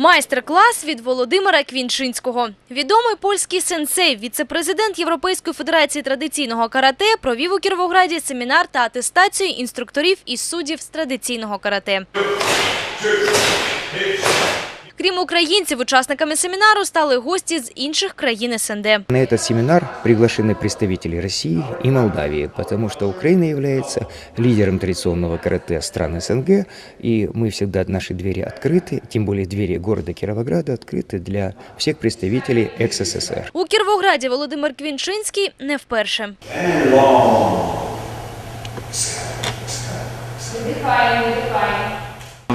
Майстер-клас від Володимира Квінчинського. Відомий польський сенсей, віце-президент Європейської федерації традиційного карате, провів у Кіровограді семінар та атестацію інструкторів і суддів з традиційного карате. Крім українців, учасниками семінару стали гості з інших країн СНД. На этот семинар приглашены представители России и Молдавии, потому что Украина является лидером традиционного карате стран СНГ, и мы всегда наши двери открыты, тем более двери города Кировограда открыты для всех представителей экс-СССР. У Кіровограді Володимир Квінчинський не вперше.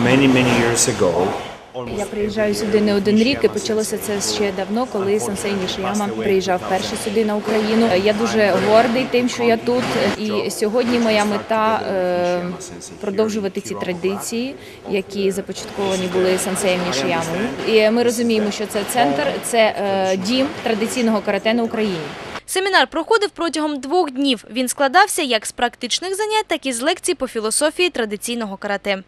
many, many years ago. я приїжджаю сюди не один рік, і почалося це ще давно, коли сенсей Нішияма приїжджав вперше сюди на Україну. Я дуже гордий тим, що я тут. І сьогодні моя мета е, продовжувати ці традиції, які започатковані були сенсеєм Нішиямою. І ми розуміємо, що це центр, це е, дім традиційного карате на Україні. Семінар проходив протягом двох днів. Він складався як з практичних занять, так і з лекцій по філософії традиційного карате.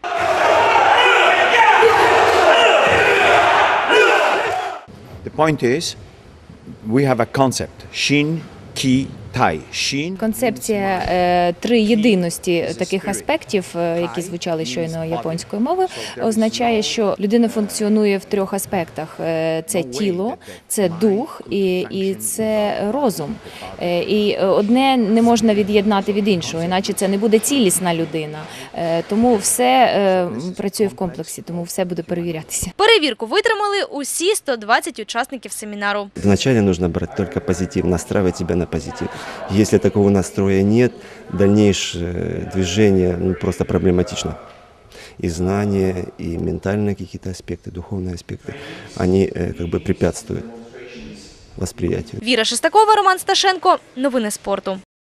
The point is, we have a concept: Shin, Ki, Концепція е, три єдиності таких аспектів, е, які звучали щойно японською мовою, означає, що людина функціонує в трьох аспектах: Е, це тіло, це дух і, і це розум. І одне не можна від'єднати від іншого, іначе це не буде цілісна людина. Тому все е, працює в комплексі, тому все буде перевірятися. Перевірку витримали усі 120 учасників семінару. Вначале нужно брать только позитив, настраивать себя на позитив. Если такого настроя нет, дальнейшее движение ну, просто проблематично. И знания, и ментальные какие-то аспекты, духовные аспекты, они э, как бы препятствуют восприятию. Віра Шестакова, Роман Сташенко. Новини спорту.